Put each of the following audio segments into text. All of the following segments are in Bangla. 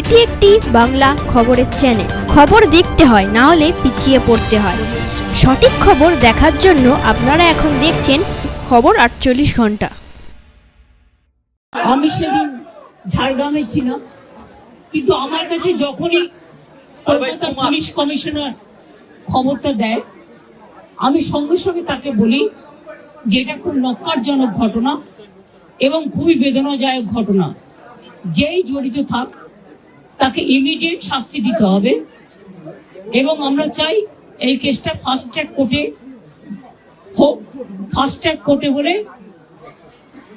এটি একটি বাংলা খবরের চ্যানেল খবর দেখতে হয়, না হলে পিছিয়ে পড়তে হয়। সঠিক খবর দেখার জন্য আপনারা এখন দেখছেন খবর আটচল্লিশ ঘণ্টা। আমি সেদিন ঝাড়গ্রামে ছিলাম, কিন্তু আমার কাছে যখনই কলকাতা পুলিশ কমিশনার খবরটা দেয়, আমি সঙ্গে সঙ্গে তাকে বলি যে এটা খুব নক্কারজনক ঘটনা এবং খুবই বেদনাদায়ক ঘটনা। যেই জড়িত থাক তাকে ইমিডিয়েট শাস্তি দিতে হবে। এবং আমরা চাই এই কেসটা ফাস্ট ট্র্যাক কোর্টে হোক। ফাস্ট ট্র্যাক কোর্টে হলে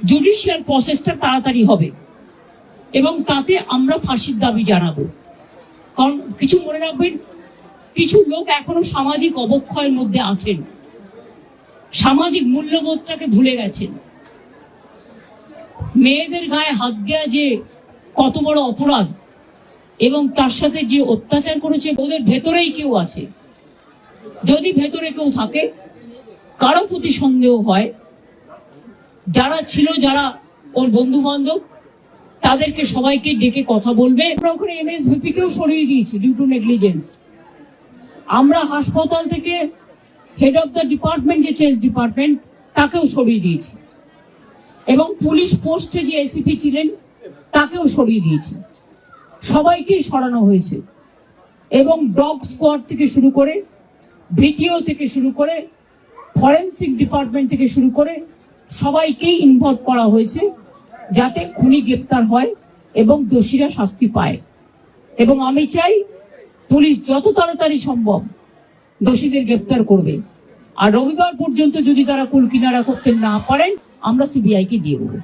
জুডিশিয়াল প্রসেসটা তাড়াতাড়ি হবে। এবং তাতে আমরা ফাঁসির দাবি জানাব। কারণ কিছু মনে রাখবেন, কিছু লোক এখনও সামাজিক অবক্ষয়ের মধ্যে আছেন। সামাজিক মূল্যবোধটাকে ভুলে গেছেন। মেয়েদের গায়ে হাত দেওয়া যে কত বড় অপরাধ এবং তার সাথে যে অত্যাচার করেছে, ওদের ভেতরেই কেউ আছে। যদি ভেতরে কেউ থাকে, কারও প্রতি সন্দেহ হয়, যারা ছিল, যারা ওর বন্ধু বান্ধব তাদেরকে সবাইকে ডেকে কথা বলবে। আমরা ওখানে এমএসভিপি কেও সরিয়ে দিয়েছি ডিউ টু নেগলিজেন্স আমরা হাসপাতাল থেকে হেড অফ দ্য ডিপার্টমেন্ট যে চেস ডিপার্টমেন্ট তাকেও সরিয়ে দিয়েছি। এবং পুলিশ পোস্টে যে এসিপি ছিলেন, তাকেও সরিয়ে দিয়েছি। সবাইকেই সরানো হয়েছে। এবং ডগ স্কোয়াড থেকে শুরু করে, ভিডিও থেকে শুরু করে, ফরেন্সিক ডিপার্টমেন্ট থেকে শুরু করে সবাইকেই ইনভলভ করা হয়েছে যাতে খুনি গ্রেপ্তার হয় এবং দোষীরা শাস্তি পায়। এবং আমি চাই পুলিশ যত তাড়াতাড়ি সম্ভব দোষীদের গ্রেপ্তার করবে। আর রবিবার পর্যন্ত যদি তারা কুল কিনারা করতে না পারেন, আমরা সিবিআইকে দিয়ে দেবো।